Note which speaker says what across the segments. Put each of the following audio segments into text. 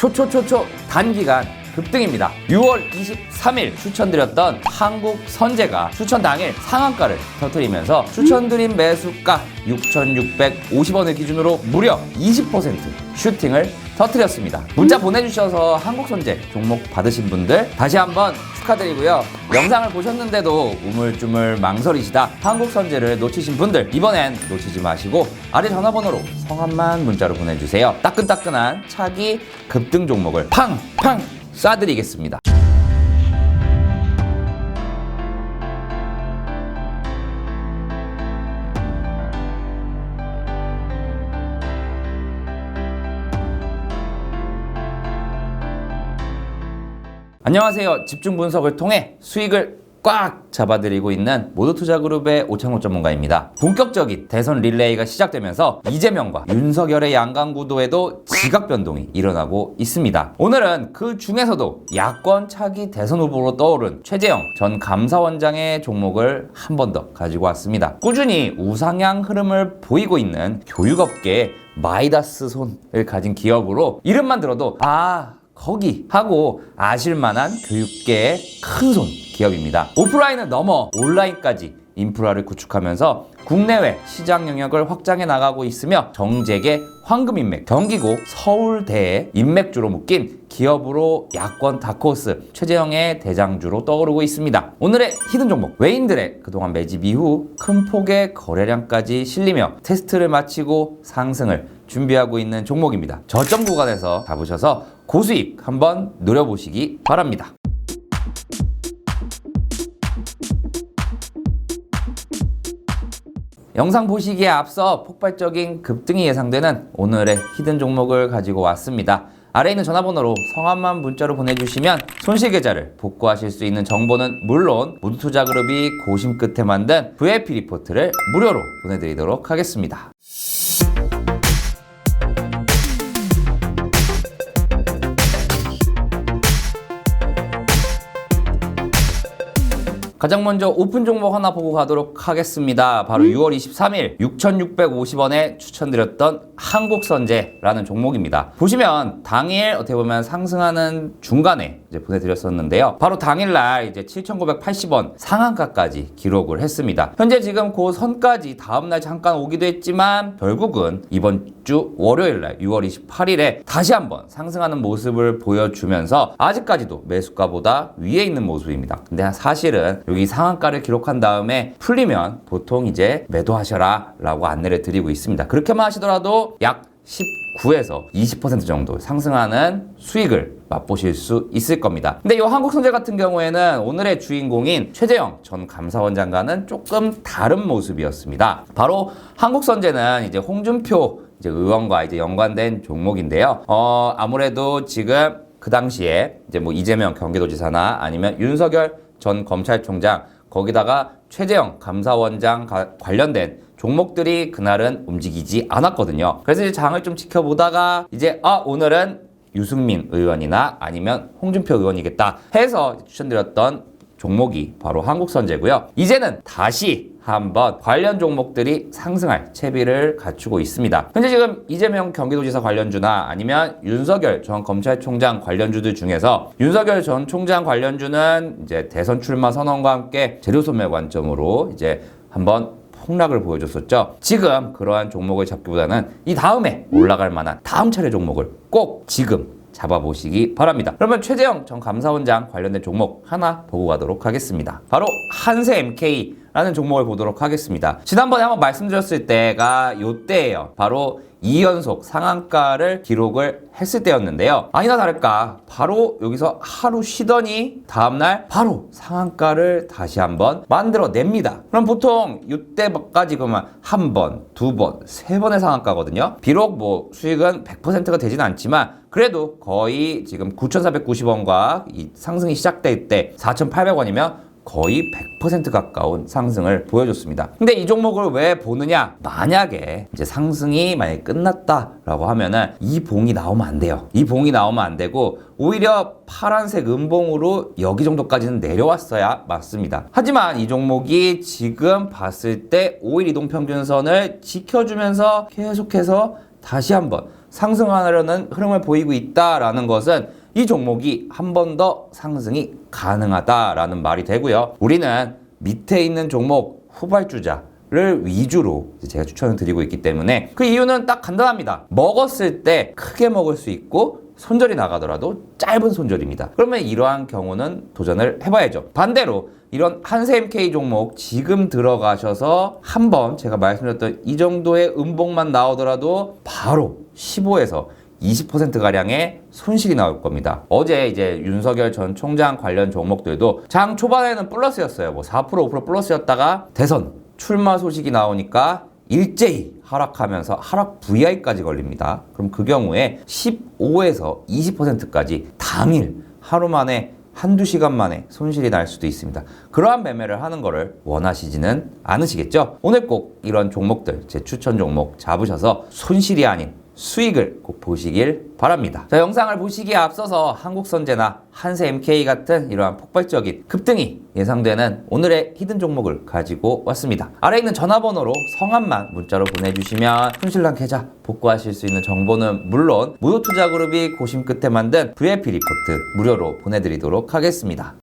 Speaker 1: 초초초초 단기간 급등입니다. 6월 23일 추천드렸던 한국 선제가 추천 당일 상한가를 터뜨리면서 추천드린 매수가 6,650원을 기준으로 무려 20% 슈팅을 터뜨렸습니다. 문자 보내주셔서 한국 선제 종목 받으신 분들 다시 한번 축하드리고요. 영상을 보셨는데도 우물쭈물 망설이시다 한국 선제를 놓치신 분들 이번엔 놓치지 마시고 아래 전화번호로 성함만 문자로 보내주세요. 따끈따끈한 차기 급등 종목을 팡팡 쏴드리겠습니다. 안녕하세요. 집중 분석을 통해 수익을 꽉 잡아드리고 있는 모두투자그룹의 오창호 전문가입니다. 본격적인 대선 릴레이가 시작되면서 이재명과 윤석열의 양강 구도에도 지각 변동이 일어나고 있습니다. 오늘은 그 중에서도 야권 차기 대선 후보로 떠오른 최재형 전 감사원장의 종목을 한 번 더 가지고 왔습니다. 꾸준히 우상향 흐름을 보이고 있는 교육업계의 마이다스 손을 가진 기업으로 이름만 들어도 아 거기 하고 아실만한 교육계의 큰 손 기업입니다. 오프라인을 넘어 온라인까지 인프라를 구축하면서 국내외 시장 영역을 확장해 나가고 있으며 정재계 황금 인맥, 경기고 서울대의 인맥주로 묶인 기업으로 야권 다크호스 최재형의 대장주로 떠오르고 있습니다. 오늘의 히든 종목 외인들의 그동안 매집 이후 큰 폭의 거래량까지 실리며 테스트를 마치고 상승을 준비하고 있는 종목입니다. 저점 구간에서 잡으셔서 고수익 한번 노려보시기 바랍니다. 영상 보시기에 앞서 폭발적인 급등이 예상되는 오늘의 히든 종목을 가지고 왔습니다. 아래 있는 전화번호로 성함만 문자로 보내주시면 손실 계좌를 복구하실 수 있는 정보는 물론 무두투자그룹이 고심 끝에 만든 VIP 리포트를 무료로 보내드리도록 하겠습니다. 가장 먼저 오픈 종목 하나 보고 가도록 하겠습니다. 바로 6월 23일 6,650원에 추천드렸던 한국선제라는 종목입니다. 보시면 당일 어떻게 보면 상승하는 중간에 이제 보내드렸었는데요. 바로 당일날 이제 7,980원 상한가까지 기록을 했습니다. 현재 지금 그 선까지 다음날 잠깐 오기도 했지만 결국은 이번 주 월요일날 6월 28일에 다시 한번 상승하는 모습을 보여주면서 아직까지도 매수가보다 위에 있는 모습입니다. 근데 사실은 여기 상한가를 기록한 다음에 풀리면 보통 이제 매도하셔라 라고 안내를 드리고 있습니다. 그렇게만 하시더라도 약 19에서 20% 정도 상승하는 수익을 맛보실 수 있을 겁니다. 근데 이 한국선제 같은 경우에는 오늘의 주인공인 최재형 전 감사원장과는 조금 다른 모습이었습니다. 바로 한국선제는 이제 홍준표 이제 의원과 이제 연관된 종목인데요. 어, 아무래도 지금 그 당시에 이제 뭐 이재명 경기도지사나 아니면 윤석열 전 검찰총장 거기다가 최재형 감사원장 가- 관련된 종목들이 그날은 움직이지 않았거든요. 그래서 이제 장을 좀 지켜보다가 이제 아 오늘은 유승민 의원이나 아니면 홍준표 의원이겠다 해서 추천드렸던 종목이 바로 한국선제고요. 이제는 다시 한번 관련 종목들이 상승할 채비를 갖추고 있습니다. 현재 지금 이재명 경기도지사 관련주나 아니면 윤석열 전 검찰총장 관련주들 중에서 윤석열 전 총장 관련주는 이제 대선 출마 선언과 함께 재료 소매 관점으로 이제 한번 폭락을 보여줬었죠. 지금 그러한 종목을 잡기보다는 이 다음에 올라갈 만한 다음 차례 종목을 꼭 지금 잡아보시기 바랍니다. 그러면 최재형 전 감사원장 관련된 종목 하나 보고 가도록 하겠습니다. 바로 한세 MK 라는 종목을 보도록 하겠습니다. 지난번에 한번 말씀드렸을 때가 요때예요. 바로 2연속 상한가를 기록을 했을 때였는데요. 아니나 다를까 바로 여기서 하루 쉬더니 다음날 바로 상한가를 다시 한번 만들어냅니다. 그럼 보통 이때까지 그러면 한 번, 두 번, 세 번의 상한가거든요. 비록 뭐 수익은 100%가 되진 않지만 그래도 거의 지금 9,490원과 이 상승이 시작될 때 4,800원이면 거의 100% 가까운 상승을 보여줬습니다. 근데 이 종목을 왜 보느냐? 만약에 이제 상승이 만약에 끝났다라고 하면은 이 봉이 나오면 안 돼요. 이 봉이 나오면 안 되고 오히려 파란색 음봉으로 여기 정도까지는 내려왔어야 맞습니다. 하지만 이 종목이 지금 봤을 때 5일 이동 평균선을 지켜주면서 계속해서 다시 한번 상승하려는 흐름을 보이고 있다라는 것은 이 종목이 한 번 더 상승이 가능하다라는 말이 되고요. 우리는 밑에 있는 종목 후발주자 를 위주로 이제 제가 추천을 드리고 있기 때문에 그 이유는 딱 간단합니다. 먹었을 때 크게 먹을 수 있고 손절이 나가더라도 짧은 손절입니다. 그러면 이러한 경우는 도전을 해봐야죠. 반대로 이런 한세 MK 종목 지금 들어가셔서 한번 제가 말씀드렸던 이 정도의 음봉만 나오더라도 바로 15에서 20%가량의 손실이 나올 겁니다. 어제 이제 윤석열 전 총장 관련 종목들도 장 초반에는 플러스였어요. 뭐 4% 5% 플러스였다가 대선 출마 소식이 나오니까 일제히 하락하면서 하락 VI까지 걸립니다. 그럼 그 경우에 15에서 20%까지 당일 하루 만에 한두 시간 만에 손실이 날 수도 있습니다. 그러한 매매를 하는 거를 원하시지는 않으시겠죠? 오늘 꼭 이런 종목들, 제 추천 종목 잡으셔서 손실이 아닌 수익을 꼭 보시길 바랍니다. 자, 영상을 보시기에 앞서서 한국선제나 한세 MK 같은 이러한 폭발적인 급등이 예상되는 오늘의 히든 종목을 가지고 왔습니다. 아래 있는 전화번호로 성함만 문자로 보내주시면 손실난 계좌 복구하실 수 있는 정보는 물론 무료투자그룹이 고심 끝에 만든 VIP 리포트 무료로 보내드리도록 하겠습니다.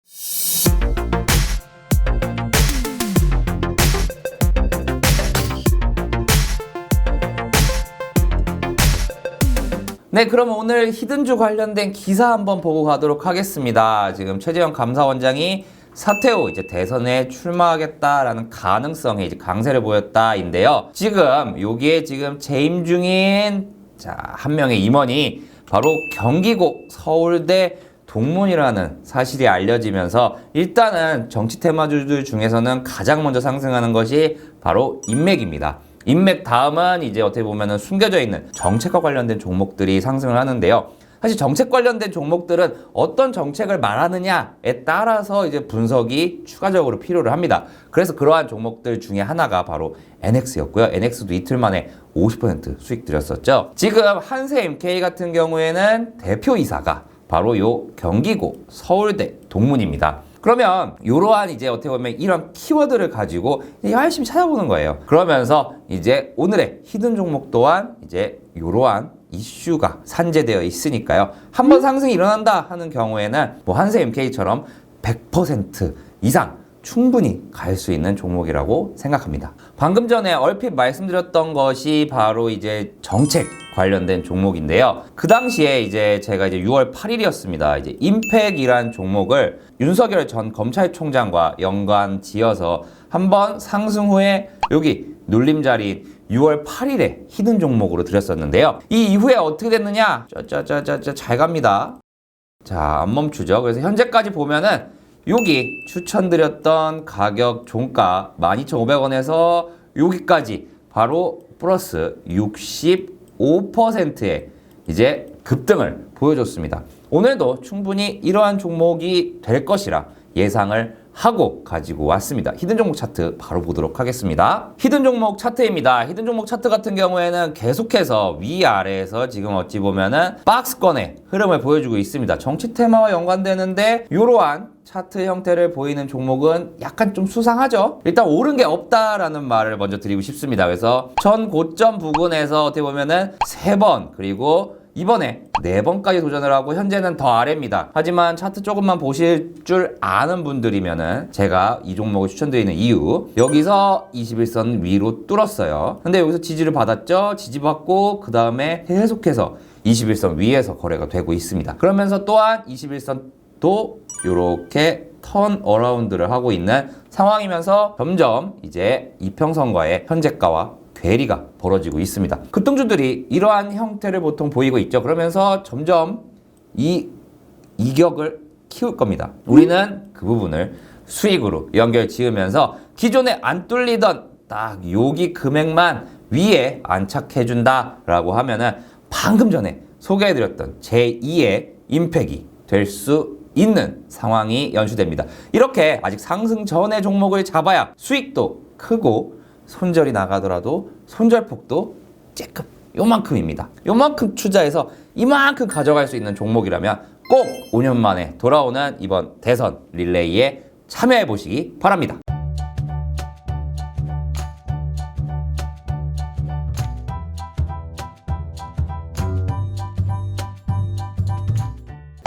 Speaker 1: 네, 그럼 오늘 히든주 관련된 기사 한번 보고 가도록 하겠습니다. 지금 최재형 감사원장이 사퇴 후 이제 대선에 출마하겠다라는 가능성에 이제 강세를 보였다인데요. 지금 여기에 지금 재임 중인 자, 한 명의 임원이 바로 경기고 서울대 동문이라는 사실이 알려지면서 일단은 정치 테마주들 중에서는 가장 먼저 상승하는 것이 바로 인맥입니다. 인맥 다음은 이제 어떻게 보면은 숨겨져 있는 정책과 관련된 종목들이 상승을 하는데요. 사실 정책 관련된 종목들은 어떤 정책을 말하느냐에 따라서 이제 분석이 추가적으로 필요를 합니다. 그래서 그러한 종목들 중에 하나가 바로 NX였고요. NX도 이틀 만에 50% 수익 들였었죠. 지금 한세 MK 같은 경우에는 대표이사가 바로 요 경기고 서울대 동문입니다. 그러면 이러한 이제 어떻게 보면 이런 키워드를 가지고 열심히 찾아보는 거예요. 그러면서 이제 오늘의 히든 종목 또한 이제 이러한 이슈가 산재되어 있으니까요. 한번 상승이 일어난다 하는 경우에는 뭐 한세 MK처럼 100% 이상 충분히 갈 수 있는 종목이라고 생각합니다. 방금 전에 얼핏 말씀드렸던 것이 바로 이제 정책 관련된 종목인데요. 그 당시에 이제 제가 이제 6월 8일이었습니다. 이제 임팩이란 종목을 윤석열 전 검찰총장과 연관 지어서 한번 상승 후에 여기 눌림자리 6월 8일에 히든 종목으로 드렸었는데요. 이 이후에 어떻게 됐느냐? 짜짜짜짜짜 잘 갑니다. 자, 안 멈추죠. 그래서 현재까지 보면은 여기 추천드렸던 가격 종가 12,500원에서 여기까지 바로 플러스 65%의 이제 급등을 보여줬습니다. 오늘도 충분히 이러한 종목이 될 것이라 예상을 하고 가지고 왔습니다. 히든 종목 차트 바로 보도록 하겠습니다. 히든 종목 차트입니다. 히든 종목 차트 같은 경우에는 계속해서 위아래에서 지금 어찌 보면은 박스권의 흐름을 보여주고 있습니다. 정치 테마와 연관되는데 이러한 차트 형태를 보이는 종목은 약간 좀 수상하죠. 일단 오른 게 없다라는 말을 먼저 드리고 싶습니다. 그래서 전 고점 부근에서 어떻게 보면은 세 번 그리고 이번에 네 번까지 도전을 하고 현재는 더 아래입니다. 하지만 차트 조금만 보실 줄 아는 분들이면은 제가 이 종목을 추천드리는 이유 여기서 21선 위로 뚫었어요. 근데 여기서 지지를 받았죠. 지지받고 그 다음에 계속해서 21선 위에서 거래가 되고 있습니다. 그러면서 또한 21선도 이렇게 턴 어라운드를 하고 있는 상황이면서 점점 이제 이평선과의 현재가와 괴리가 벌어지고 있습니다. 급등주들이 이러한 형태를 보통 보이고 있죠. 그러면서 점점 이 이격을 키울 겁니다. 우리는 그 부분을 수익으로 연결 지으면서 기존에 안 뚫리던 딱 여기 금액만 위에 안착해준다라고 하면은 방금 전에 소개해드렸던 제2의 임팩이 될 수 있는 상황이 연출됩니다. 이렇게 아직 상승 전의 종목을 잡아야 수익도 크고 손절이 나가더라도 손절폭도 쬐끔 요만큼입니다. 요만큼 투자해서 이만큼 가져갈 수 있는 종목이라면 꼭 5년 만에 돌아오는 이번 대선 릴레이에 참여해 보시기 바랍니다.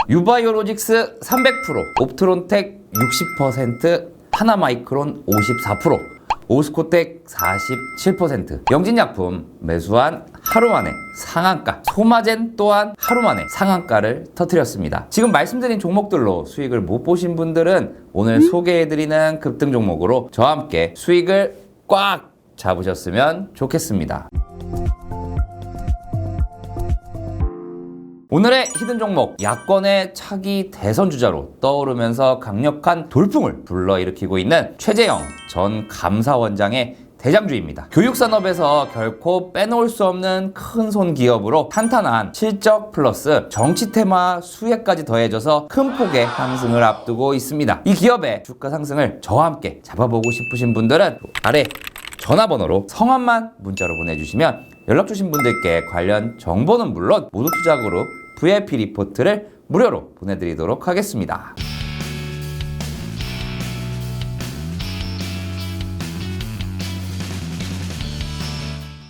Speaker 1: 유바이오로직스 300%, 옵트론텍 60%, 하나마이크론 54%, 오스코텍 47%, 영진약품 매수한 하루 만에 상한가, 소마젠 또한 하루 만에 상한가를 터뜨렸습니다. 지금 말씀드린 종목들로 수익을 못 보신 분들은 오늘 소개해드리는 급등 종목으로 저와 함께 수익을 꽉 잡으셨으면 좋겠습니다. 오늘의 히든 종목 야권의 차기 대선 주자로 떠오르면서 강력한 돌풍을 불러일으키고 있는 최재형 전 감사원장의 대장주입니다. 교육산업에서 결코 빼놓을 수 없는 큰 손 기업으로 탄탄한 실적 플러스 정치 테마 수혜까지 더해져서 큰 폭의 상승을 앞두고 있습니다. 이 기업의 주가 상승을 저와 함께 잡아보고 싶으신 분들은 아래 전화번호로 성함만 문자로 보내주시면 연락 주신 분들께 관련 정보는 물론 모두 투자그룹 VIP 리포트를 무료로 보내드리도록 하겠습니다.